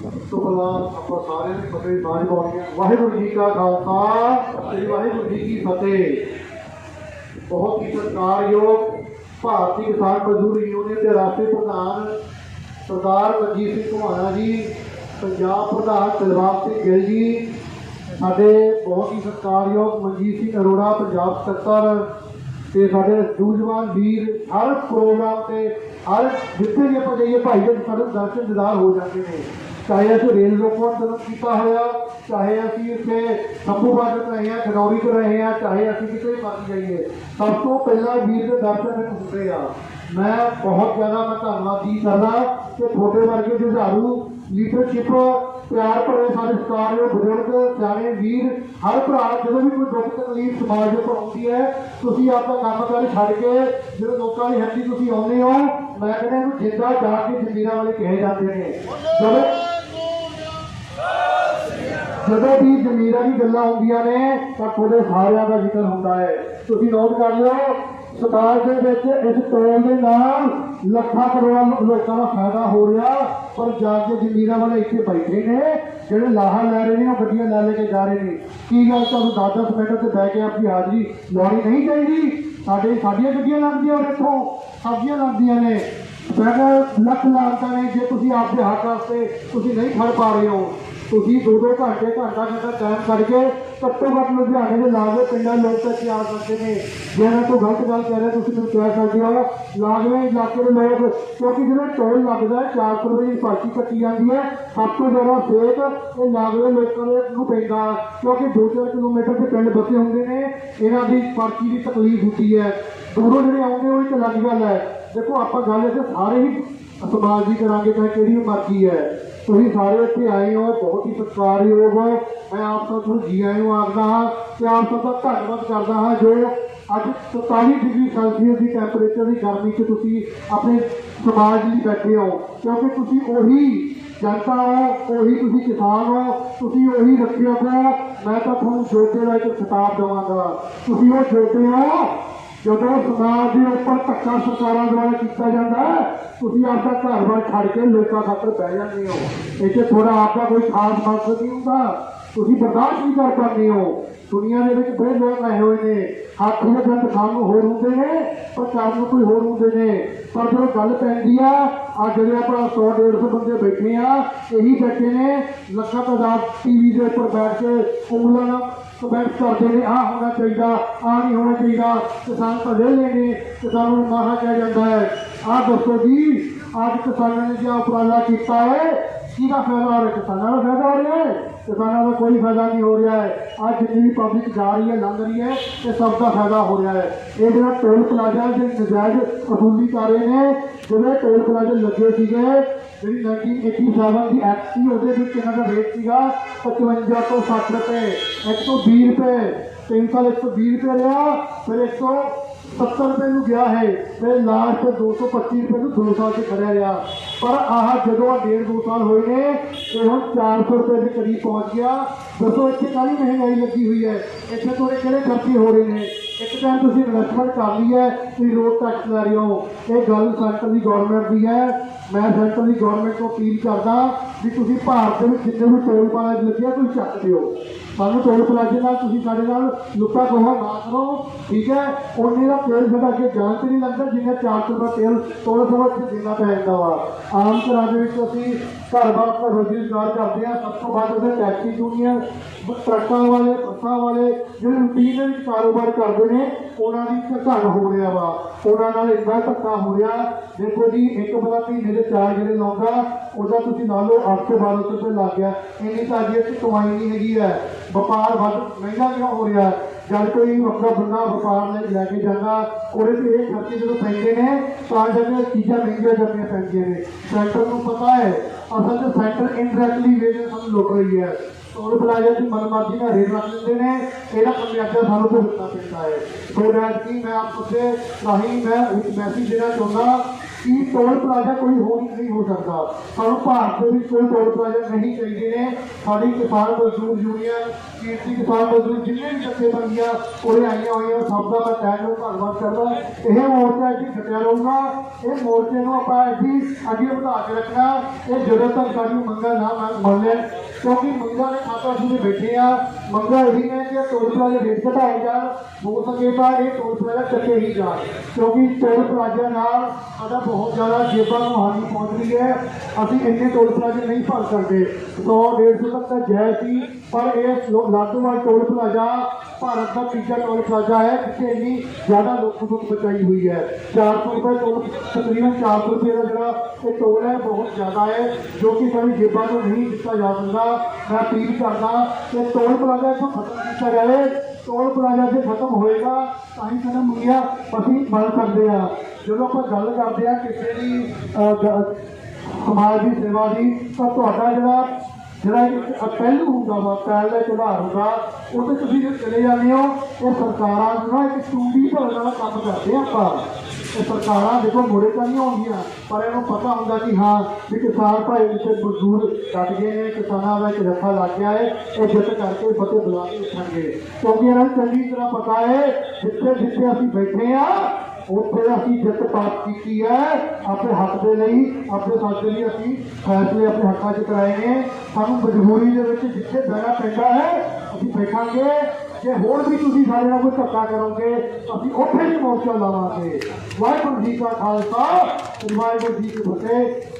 ਤੋਂ ਪਹਿਲਾਂ ਆਪਾਂ ਸਾਰਿਆਂ ਨੂੰ ਫਤਿਹ ਬਾਜ ਬੋਲੀਆਂ ਵਾਹਿਗੁਰੂ ਜੀ ਕਾ ਖਾਲਸਾ, ਸ੍ਰੀ ਵਾਹਿਗੁਰੂ ਜੀ ਕੀ ਫਤਿਹ। ਬਹੁਤ ਹੀ ਸਤਿਕਾਰਯੋਗ ਭਾਰਤੀ ਕਿਸਾਨ ਮਜ਼ਦੂਰ ਯੂਨੀਅਨ ਦੇ ਰਾਸ਼ਟਰੀ ਪ੍ਰਧਾਨ ਸਰਦਾਰ ਮਨਜੀਤ ਸਿੰਘ ਘੁਮਾਣਾ ਜੀ, ਪੰਜਾਬ ਪ੍ਰਧਾਨ ਦਿਲਬਾਗ ਸਿੰਘ ਗਿੱਲ ਜੀ, ਸਾਡੇ ਬਹੁਤ ਹੀ ਸਤਿਕਾਰਯੋਗ ਮਨਜੀਤ ਸਿੰਘ ਅਰੋੜਾ, ਪੰਜਾਬ ਸਕੱਤਰ ਤੇ ਸਾਡੇ ਸੂਝਵਾਨ ਵੀਰ ਹਰ ਪ੍ਰੋਗਰਾਮ ਤੇ ਹਰ ਜਿੱਥੇ ਵੀ ਆਪਾਂ ਜਾਈਏ, ਭਾਈ ਜੀ ਸਾਡੇ ਦਰਸ਼ਨ ਦਿਦਾਰ ਹੋ ਜਾਂਦੇ ਨੇ। ਚਾਹੇ ਅਸੀਂ ਰੇਲ ਰੋਕੋ ਅੰਦੋਲਨ ਕੀਤਾ ਹੋਇਆ ਚਾਹੇ ਅਸੀਂ ਇੱਥੇ ਸੰਭੂ ਬਾਜਤ ਰਹੇ ਹਾਂ ਖਨੌਰੀ ਚ ਰਹੇ ਹਾਂ ਚਾਹੇ ਅਸੀਂ ਕਿਤੇ ਵੀ ਮਰਜ਼ੀ ਜਾਈਏ ਸਭ ਤੋਂ ਪਹਿਲਾਂ ਵੀਰ ਦੇ ਦਰਸ਼ਨ ਮੈਨੂੰ ਹੁੰਦੇ ਆ ਮੈਂ ਬਹੁਤ ਜ਼ਿਆਦਾ ਮੈਂ ਧੰਨਵਾਦ ਜੀ ਕਰਦਾ ਕਿ ਤੁਹਾਡੇ ਵਰਗੇ ਜੁਝਾਰੂ ਲੀਡਰਸ਼ਿਪ ਪਿਆਰ ਭਰੇ ਸਾਡੇ ਸਤਿਕਾਰਯੋਗ ਬਜ਼ੁਰਗ ਸਿਆਣੇ ਵੀਰ ਹਰ ਭਰਾ ਜਦੋਂ ਵੀ ਕੋਈ ਦੁੱਖ ਤਕਲੀਫ ਸਮਾਜ ਦੇ ਉੱਪਰ ਆਉਂਦੀ ਹੈ ਤੁਸੀਂ ਆਪਦਾ ਕੰਮ ਕਾਰ ਛੱਡ ਕੇ ਜਦੋਂ ਲੋਕਾਂ ਦੀ ਹੱਥੀ ਤੁਸੀਂ ਆਉਂਦੇ ਹੋ ਮੈਂ ਕਹਿੰਦਾ ਇਹਨੂੰ ਜਿੰਦਾ ਜਾ ਕੇ ਜ਼ਮੀਰਾਂ ਵਾਲੇ ਕਹੇ ਜਾਂਦੇ ਨੇ ਜਦੋਂ ਜਦੋਂ ਵੀ ਜ਼ਮੀਰਾਂ ਦੀ ਗੱਲਾਂ ਹੁੰਦੀਆਂ ਨੇ, ਤਾਂ ਤੁਹਾਡੇ ਸਾਰਿਆਂ ਦਾ ਜ਼ਿਕਰ ਹੁੰਦਾ ਹੈ। ਤੁਸੀਂ ਨੋਟ ਕਰ ਲਿਓ ਸਮਾਜ ਦੇ ਵਿੱਚ ਇਸ ਟੋਲ ਦੇ ਨਾਲ ਲੱਖਾਂ ਕਰੋੜਾਂ ਲੋਕਾਂ ਦਾ ਫਾਇਦਾ ਹੋ ਰਿਹਾ, ਪਰ ਜਾ ਕੇ ਜ਼ਮੀਰਾਂ ਵਾਲੇ ਇੱਥੇ ਬੈਠੇ ਨੇ, ਜਿਹੜੇ ਲਾਹਾ ਲੈ ਰਹੇ ਨੇ, ਉਹ ਗੱਡੀਆਂ ਲੈ ਲੈ ਕੇ ਜਾ ਰਹੇ ਨੇ। ਕੀ ਗੱਲ ਤੁਹਾਨੂੰ 10-10 ਮਿੰਟ ਤੇ ਬਹਿ ਕੇ ਆਪਣੀ ਹਾਜ਼ਰੀ ਲਾਉਣੀ ਨਹੀਂ ਚਾਹੀਦੀ? ਸਾਡੇ, ਸਾਡੀਆਂ ਗੱਡੀਆਂ ਲੱਗਦੀਆਂ ਔਰ ਇੱਥੋਂ, ਸਬਜ਼ੀਆਂ ਲੱਗਦੀਆਂ ਨੇ। ਮੈਂ ਲੱਖ ਲਾਂਤਾਂ ਨੇ, ਜੇ ਤੁਸੀਂ ਆਪਦੇ ਹੱਕ ਵਾਸਤੇ ਤੁਸੀਂ ਨਹੀਂ ਖੜ ਪਾ ਰਹੇ ਹੋ। ਤੁਸੀਂ ਦੋ ਦੋ ਘੰਟੇ ਘੰਟਾ ਘੰਟਾ ਟਾਈਮ ਕੱਢ ਕੇ ਘੱਟੋ ਘੱਟ ਲੁਧਿਆਣੇ ਦੇ ਲਾਗੇ ਪਿੰਡਾਂ ਲੋਕ ਤੱਕ ਆ ਸਕਦੇ ਨੇ? ਜੇ ਮੈਂ ਕੋਈ ਗਲਤ ਗੱਲ ਕਹਿ ਰਿਹਾ, ਤੁਸੀਂ ਮੈਨੂੰ ਕਹਿ ਸਕਦੇ ਹੋ ਲਾਗਵੇਂ ਇਲਾਕੇ ਦੇ ਲੋਕ, ਕਿਉਂਕਿ ਜਿਹੜਾ ਟੋਲ ਲੱਗਦਾ ਹੈ 400 ਰੁਪਏ ਦੀ ਪਰਚੀ ਕੱਟੀ ਜਾਂਦੀ ਹੈ, ਸਭ ਤੋਂ ਜ਼ਿਆਦਾ ਫੇਕ ਇਹ ਲਾਗਵੇਂ ਲੋਕਾਂ ਦੇ ਨੂੰ ਪੈਂਦਾ ਕਿਉਂਕਿ 2-4 ਕਿਲੋਮੀਟਰ ਦੇ ਪਿੰਡ ਬਸੇ ਹੁੰਦੇ ਨੇ, ਇਹਨਾਂ ਦੀ ਪਰਚੀ ਦੀ ਤਕਲੀਫ ਹੁੰਦੀ ਹੈ। ਦੂਰੋਂ ਜਿਹੜੇ ਆਉਂਦੇ, ਉਹ ਇੱਕ ਅਲੱਗ ਗੱਲ ਹੈ। ਦੇਖੋ, ਆਪਾਂ ਗੱਲ ਇੱਥੇ ਸਾਰੇ ਹੀ ਸਮਾਜ ਦੀ ਕਰਾਂਗੇ ਤਾਂ ਕਿਹੜੀ ਮਰਜ਼ੀ ਹੈ। ਤੁਸੀਂ ਸਾਰੇ ਇੱਥੇ ਆਏ ਹੋ, ਬਹੁਤ ਹੀ ਸਤਿਕਾਰਯੋਗ ਹੋ। ਮੈਂ ਆਪ ਸਭ ਨੂੰ ਜੀ ਆਇਆਂ ਆਖਦਾ ਹਾਂ ਤੇ ਆਪ ਸਭ ਦਾ ਧੰਨਵਾਦ ਕਰਦਾ ਹਾਂ ਜੋ ਅੱਜ 47 ਡਿਗਰੀ ਸੈਲਸੀਅਸ ਦੀ ਟੈਂਪਰੇਚਰ ਦੀ ਗਰਮੀ 'ਚ ਤੁਸੀਂ ਆਪਣੇ ਸਮਾਜ ਲਈ ਬੈਠੇ ਹੋ। ਕਿਉਂਕਿ ਤੁਸੀਂ ਉਹੀ ਜਨਤਾ ਹੋ, ਉਹੀ ਤੁਸੀਂ ਕਿਸਾਨ ਹੋ, ਤੁਸੀਂ ਉਹੀ ਰੱਖਿਅਕ ਹੋ। ਮੈਂ ਤਾਂ ਤੁਹਾਨੂੰ ਛੋਟੇ ਦਾ ਇੱਕ ਖਿਤਾਬ ਦੇਵਾਂਗਾ। ਤੁਸੀਂ ਉਹ ਛੋਟੇ ਹੋ ਜਦੋਂ ਸਮਾਜ ਦੇ ਉੱਪਰ ਧੱਕਾ ਸਰਕਾਰਾਂ ਦੁਆਰਾ ਕੀਤਾ ਜਾਂਦਾ ਤੁਸੀਂ ਆਪਦਾ ਘਰ-ਬਾਰ ਛੱਡ ਕੇ ਲੋਕਾਂ ਖਾਤਰ ਬਹਿ ਜਾਂਦੇ ਹੋ। ਇੱਥੇ ਥੋੜਾ ਆਪਦਾ ਕੋਈ ਖਾਸ ਮਕਸਦ ਨਹੀਂ ਹੁੰਦਾ। ਤੁਸੀਂ ਬਰਦਾਸ਼ਤ ਨਹੀਂ ਕਰ ਪਾਉਂਦੇ ਹੋ। ਦੁਨੀਆ ਦੇ ਵਿੱਚ ਬੜੇ ਲੋਕ ਆਏ ਹੋਏ ਨੇ। ਹੱਥ ਦੇ ਦੰਦ ਖਾਣ ਨੂੰ ਹੋਰ ਹੁੰਦੇ ਨੇ ਪਰ ਕਰਨ ਨੂੰ ਕੋਈ ਹੋਰ ਹੁੰਦੇ ਨੇ। ਪਰ ਜਦੋਂ ਗੱਲ ਪੈਂਦੀ ਆ ਆ ਜਿਹੜੇ ਆਪਾਂ 100 150 ਬੰਦੇ ਬੈਠੇ ਆ, ਇਹੀ ਬੈਠੇ ਨੇ, ਲੱਖਾਂ ਤਾਦਾਦ ਟੀਵੀ ਦੇ ਉੱਪਰ ਬੈਠ ਕੇ ਉਂਗਲਾਂ ਕਮੈਂਟ ਕਰਦੇ ਨੇ ਆ ਹੋਣਾ ਚਾਹੀਦਾ ਆ ਨਹੀਂ ਹੋਣਾ ਚਾਹੀਦਾ। ਕਿਸਾਨ ਤਾਂ ਵਿਹਲੇ ਨੇ, ਕਿਸਾਨਾਂ ਨੂੰ ਮਾਹਾ ਕਿਹਾ ਜਾਂਦਾ ਹੈ। ਆ ਦੱਸੋ ਜੀ, ਅੱਜ ਕਿਸਾਨਾਂ ਨੇ ਜਿਹੜਾ ਉਪਰਾਲਾ ਕੀਤਾ ਹੈ, ਕਿਹਦਾ ਫਾਇਦਾ ਹੋ ਰਿਹਾ? ਕਿਸਾਨਾਂ ਦਾ ਫਾਇਦਾ ਹੋ ਰਿਹਾ ਹੈ? ਕਿਸਾਨਾਂ ਦਾ ਕੋਈ ਫਾਇਦਾ ਨਹੀਂ ਹੋ ਰਿਹਾ ਹੈ। ਅੱਜ ਜਿੰਨੀ ਵੀ ਪਬਲਿਕ ਜਾ ਰਹੀ ਹੈ, ਲੰਘ ਰਹੀ ਹੈ, ਇਹ ਸਭ ਦਾ ਫਾਇਦਾ ਹੋ ਰਿਹਾ ਹੈ। ਇਹ ਜਿਹੜਾ ਟੋਲ ਪਲਾਜ਼ਾ ਦੇ ਨਜਾਇਜ਼ ਵਸੂਲੀ ਕਰ ਰਹੇ ਨੇ। ਜਿਹੜੇ ਟੋਲ ਪਲਾਜੇ ਲੱਗੇ ਸੀਗੇ ਜਿਹੜੀ 1987 ਦੀ ਐਕਟ ਸੀ, ਉਹਦੇ ਵਿੱਚ ਇਹਨਾਂ ਦਾ ਰੇਟ ਸੀਗਾ 55 ਤੋਂ 60 ਰੁਪਏ 120 ਰੁਪਏ। ਤਿੰਨ ਸਾਲ 120 ਰੁਪਏ ਰਿਹਾ, ਫਿਰ 170 ਰੁਪਏ ਨੂੰ ਗਿਆ ਹੈ। ਫਿਰ ਲਾਸਟ 225 ਰੁਪਏ ਨੂੰ 2 ਸਾਲ ਤੇ ਖੜਿਆ ਰਿਹਾ। ਪਰ ਆਹ ਜਦੋਂ ਆ ਡੇਢ ਦੋ ਸਾਲ ਹੋਏ ਨੇ, ਇਹ ਹੁਣ 400 ਰੁਪਏ ਦੇ ਕਰੀਬ ਪਹੁੰਚ ਗਿਆ। ਦੱਸੋ, ਇੱਥੇ ਕਾਹਦੀ ਮਹਿੰਗਾਈ ਲੱਗੀ ਹੋਈ ਹੈ? ਇੱਥੇ ਤੁਹਾਡੇ ਕਿਹੜੇ ਖਰਚੇ ਹੋ ਰਹੇ ਨੇ? ਇੱਕ ਤਾਂ ਤੁਸੀਂ ਇਨਵੈਸਟਮੈਂਟ ਕਰ ਲਈ ਹੈ, ਤੁਸੀਂ ਰੋਡ ਟੈਕਸ ਲੈ ਰਹੇ ਹੋ। ਇਹ ਗੱਲ ਸੈਂਟਰ ਦੀ ਗਵਰਨਮੈਂਟ ਦੀ ਹੈ। ਮੈਂ ਸੈਂਟਰ ਦੀ ਗਵਰਨਮੈਂਟ ਨੂੰ ਅਪੀਲ ਕਰਦਾ ਵੀ ਤੁਸੀਂ ਭਾਰਤ ਦੇ ਵਿੱਚ ਜਿੰਨੇ ਵੀ ਟੋਲ ਪਲਾਜ਼ੇ ਲੱਗੇ ਤੁਸੀਂ ਚੱਕ ਦਿਓ। ਸਾਨੂੰ ਟੋਲ ਪਲਾਜ਼ੇ ਨਾਲ ਤੁਸੀਂ ਸਾਡੇ ਨਾਲ ਲੁੱਟਾ ਖੋਹਾ ਨਾ ਕਰੋ, ਠੀਕ ਹੈ? ਉਹਨੇ ਦਾ ਤੇਲ ਸਾਡਾ ਅੱਗੇ ਜਾਣ ਤੇ ਨਹੀਂ ਲੱਗਦਾ, ਜਿੰਨਾ 400 ਦਾ ਤੇਲ ਟੋਲ ਸਭਾ ਤੇ ਦੇਣਾ ਪੈਂਦਾ ਵਾ। ਆਮ ਘਰਾਂ ਦੇ ਵਿੱਚ ਅਸੀਂ ਘਰ-ਬਾਰ ਦਾ ਰੋਜ਼ੀ ਰੁਜ਼ਗਾਰ ਕਰਦੇ ਆ ਸਭ ਤੋਂ ਵੱਧ ਉਹਦੇ ਟੈਕਸੀ ਯੂਨੀਅਨ ਟਰੱਕਾਂ ਵਾਲੇ, ਬੱਸਾਂ ਵਾਲੇ, ਜਿਹੜੇ ਰੂਟੀਨ ਦੇ ਵਿੱਚ ਕਾਰੋਬਾਰ ਕਰਦੇ ਨੇ, ਉਹਨਾਂ ਦੀ ਘਟਨ ਹੋ ਰਿਹਾ ਵਾ। ਉਹਨਾਂ ਨਾਲ ਇੰਨਾ ਧੱਕਾ ਹੋ ਰਿਹਾ, ਦੇਖੋ ਜੀ, ਇੱਕ ਬੰਦਾ ਮਹੀਨੇ ਦੇ ਚਾਰ ਜਿਹੜੇ ਲਾਉਂਦਾ, ਉਹਦਾ ਤੁਸੀਂ ਲਾ ਲਓ 800 ਰੁਪਏ ਲੱਗ ਗਿਆ। ਇੰਨੀ ਤਾਂ ਅੱਜ ਕਮਾਈ ਨਹੀਂ ਹੈਗੀ ਹੈ। ਵਪਾਰ ਵੱਧ, ਮਹਿੰਗਾ ਕਿਉਂ ਹੋ ਰਿਹਾ? ਜਦ ਕੋਈ ਵੱਖਰਾ ਬੰਦਾ ਵਪਾਰ ਲਈ ਲੈ ਕੇ ਜਾਂਦਾ, ਉਹਦੇ ਤੇ ਇਹ ਖਰਚੇ ਜਦੋਂ ਪੈਂਦੇ ਨੇ, ਤਾਂ ਜਾਂਦੇ ਚੀਜ਼ਾਂ ਮਹਿੰਗੀਆਂ ਜਾਂਦੀਆਂ ਪੈਂਦੀਆਂ ਨੇ। ਸੈਂਟਰ ਨੂੰ ਪਤਾ ਹੈ ਅਸਲ 'ਚ ਸੈਂਟਰ ਇਨਡਾਇਰੈਕਟਲੀ ਵੇਜ ਸਾਨੂੰ ਲੁੱਟ ਰਹੀ ਹੈ। ਟੋਲ ਪਲਾਜ਼ਾ ਦੀ ਮਨਮਰਜ਼ੀ ਨਾਲ ਰੇਟ ਰੱਖ ਦਿੰਦੇ ਨੇ। ਇਹਦਾ ਖਮਿਆਜਾ ਸਾਨੂੰ ਭੁਗਤਣਾ ਪੈਂਦਾ ਹੈ। ਸੋ ਰੈਟ ਕੀ ਮੈਂ ਆਪ ਤੁਹਾਡੇ ਰਾਹੀਂ ਮੈਂ ਇੱਕ ਮੈਸੇਜ ਦੇਣਾ ਚਾਹੁੰਦਾ। ਕਿ ਟੋਲ ਪਲਾਜ਼ਾ ਕੋਈ ਹੋਰ ਨਹੀਂ ਹੋ ਸਕਦਾ। ਸਾਨੂੰ ਭਾਰਤ ਦੇ ਵਿੱਚ ਕੋਈ ਟੋਲ ਪਲਾਜ਼ਾ ਨਹੀਂ ਚਾਹੀਦੇ ਨੇ। ਸਾਡੀ ਕਿਸਾਨ ਮਜ਼ਦੂਰ ਯੂਨੀਅਨ ਕੀਰਤੀ ਕਿਸਾਨ ਮਜ਼ਦੂਰ ਜਿੰਨੇ ਵੀ ਜਥੇਬੰਦੀਆਂ ਉਰੇ ਆਈਆਂ ਹੋਈਆਂ, ਸਭ ਦਾ ਮੈਂ ਤਹਿ ਦਿਲੋਂ ਧੰਨਵਾਦ ਕਰਦਾ। ਇਹ ਮੋਰਚਾ ਜੀ ਖਟਿਆ ਰਹੂਗਾ। ਇਹ ਮੋਰਚੇ ਨੂੰ ਆਪਾਂ ਜੀ ਅੱਗੇ ਵਧਾ ਕੇ ਰੱਖਣਾ। ਇਹ ਜਦੋਂ ਤੱਕ ਸਾਡੀ ਮੰਗਾਂ ਨਾ ਮੰਨ- ਮੰਨ ਲੈਣ, ਕਿਉਂਕਿ ਮੰਗਾਂ ਦੇ ਖਾਤਾ ਅਸੀਂ ਤੇ ਬੈਠੇ ਆ। ਮੰਗਾਂ ਇਹੀ ਨੇ ਕਿ ਟੋਲ ਪਲਾਜ਼ਾ ਰੇਟ ਘਟਾਏ ਜਾਣ। ਹੋ ਸਕੇ ਤਾਂ ਇਹ ਟੋਲ ਪਲਾਜ਼ਾ ਚੱਕੇ ਹੀ ਜਾਣ। ਕਿਉਂਕਿ ਟੋਲ ਪਲਾਜ਼ਾ ਨਾਲ ਸਾਡਾ ਬਹੁਤ ਜ਼ਿਆਦਾ ਜੇਬਾਂ ਨੂੰ ਹਾਨੀ ਪਹੁੰਚ ਰਹੀ ਹੈ। ਅਸੀਂ ਇੰਨੇ ਟੋਲ ਪਲਾਜ਼ੇ ਨਹੀਂ ਭਰ ਸਕਦੇ। 100 150 ਤੱਕ ਤਾਂ ਜੈ ਸੀ, ਪਰ ਇਹ ਲੋ- ਟੋਲ ਪਲਾਜ਼ਾ ਭਾਰਤ ਦਾ ਤੀਜਾ ਟੋਲ ਪਲਾਜ਼ਾ ਹੈ, ਜਿੱਥੇ ਇੰਨੀ ਜ਼ਿਆਦਾ ਲੋਕਾਂ ਨੂੰ ਬਚਾਈ ਹੋਈ ਹੈ। 400 ਰੁਪਏ ਟੋਲ ਤਕਰੀਬਨ 400 ਰੁਪਏ ਦਾ ਜਿਹੜਾ ਇਹ ਟੋਲ ਹੈ ਬਹੁਤ ਜ਼ਿਆਦਾ ਹੈ, ਜੋ ਕਿ ਸਾਡੀ ਜੇਬਾਂ ਨੂੰ ਨਹੀਂ ਦਿੱਤਾ ਜਾ ਸਕਦਾ। ਮੈਂ ਅਪੀਲ ਕਰਦਾ ਕਿ ਟੋਲ ਪਲਾਜ਼ਾ ਇੱਥੋਂ ਖਤਮ ਕੀਤਾ ਜਾਵੇ। ਟੋਲ ਪਲਾਜ਼ਾ ਜੇ ਖਤਮ ਹੋਏਗਾ, ਤਾਂ ਹੀ ਸਾਡਾ ਮੁੰਗਿਆ ਅਸੀਂ ਬਣ ਸਕਦੇ ਆ ਜਦੋਂ ਆਪਾਂ ਗੱਲ ਕਰਦੇ ਆ ਕਿਸੇ ਦੀ ਸਮਾਜ ਦੀ ਸੇਵਾ ਦੀ, ਤਾਂ ਤੁਹਾਡਾ ਜਿਹੜਾ ਜਿਹੜਾ ਇੱਕ ਪਹਿਲੂ ਹੁੰਦਾ ਵਾ, ਪਹਿਲ ਦਾ ਸੁਧਾਰ ਹੁੰਦਾ ਉਹ ਤੁਸੀਂ ਜੇ ਚਲੇ ਜਾਂਦੇ ਹੋ ਉਹ ਸਰਕਾਰਾਂ ਨੂੰ ਇੱਕ ਚੁੰਡੀ ਭਰਨ ਵਾਲਾ ਕੰਮ ਕਰਦੇ ਆ ਆਪਾਂ। ਇਹ ਸਰਕਾਰਾਂ ਦੇਖੋ, ਮੋੜੇ ਤਾਂ ਨਹੀਂ ਆਉਂਦੀਆਂ, ਪਰ ਇਹਨੂੰ ਪਤਾ ਹੁੰਦਾ ਕਿ ਹਾਂ, ਵੀ ਕਿਸਾਨ ਭਾਈ ਜਿੱਥੇ ਮਜ਼ਦੂਰ ਕੱਟ ਗਏ ਨੇ, ਕਿਸਾਨਾਂ ਦਾ ਇੱਕ ਜੱਥਾ ਲੱਗ ਗਿਆ ਹੈ ਇਹ ਜਿੱਤ ਕਰਕੇ ਫਤਿਹ ਬੁਲਾ ਕੇ ਉੱਠਣਗੇ। ਕਿਉਂਕਿ ਇਹਨਾਂ ਨੂੰ ਚੰਗੀ ਤਰ੍ਹਾਂ ਪਤਾ ਹੈ ਜਿੱਥੇ ਜਿੱਥੇ ਅਸੀਂ ਬੈਠੇ ਆ ਉੱਥੇ ਅਸੀਂ ਜਿੱਤ ਪ੍ਰਾਪਤ ਕੀਤੀ ਹੈ। ਆਪਣੇ ਹੱਕ ਦੇ ਲਈ, ਆਪਣੇ ਸੱਚ ਦੇ ਲਈ ਅਸੀਂ ਫੈਸਲੇ ਆਪਣੇ ਹੱਕਾਂ 'ਚ ਕਰਾਏ ਨੇ। ਸਾਨੂੰ ਮਜਬੂਰੀ ਦੇ ਵਿੱਚ ਜਿੱਥੇ ਬਹਿਣਾ ਪੈਂਦਾ ਹੈ, ਅਸੀਂ ਬੈਠਾਂਗੇ ਜੇ ਹੋਰ ਵੀ ਤੁਸੀਂ ਸਾਡੇ ਨਾਲ ਕੋਈ ਧੱਕਾ ਕਰੋਗੇ ਅਸੀਂ ਉੱਥੇ ਵੀ ਮੋਰਚਾ ਲਾਵਾਂਗੇ। ਵਾਹਿਗੁਰੂ ਜੀ ਕਾ ਖਾਲਸਾ ਵਾਹਿਗੁਰੂ ਜੀ ਕੀ ਫਤਿਹ।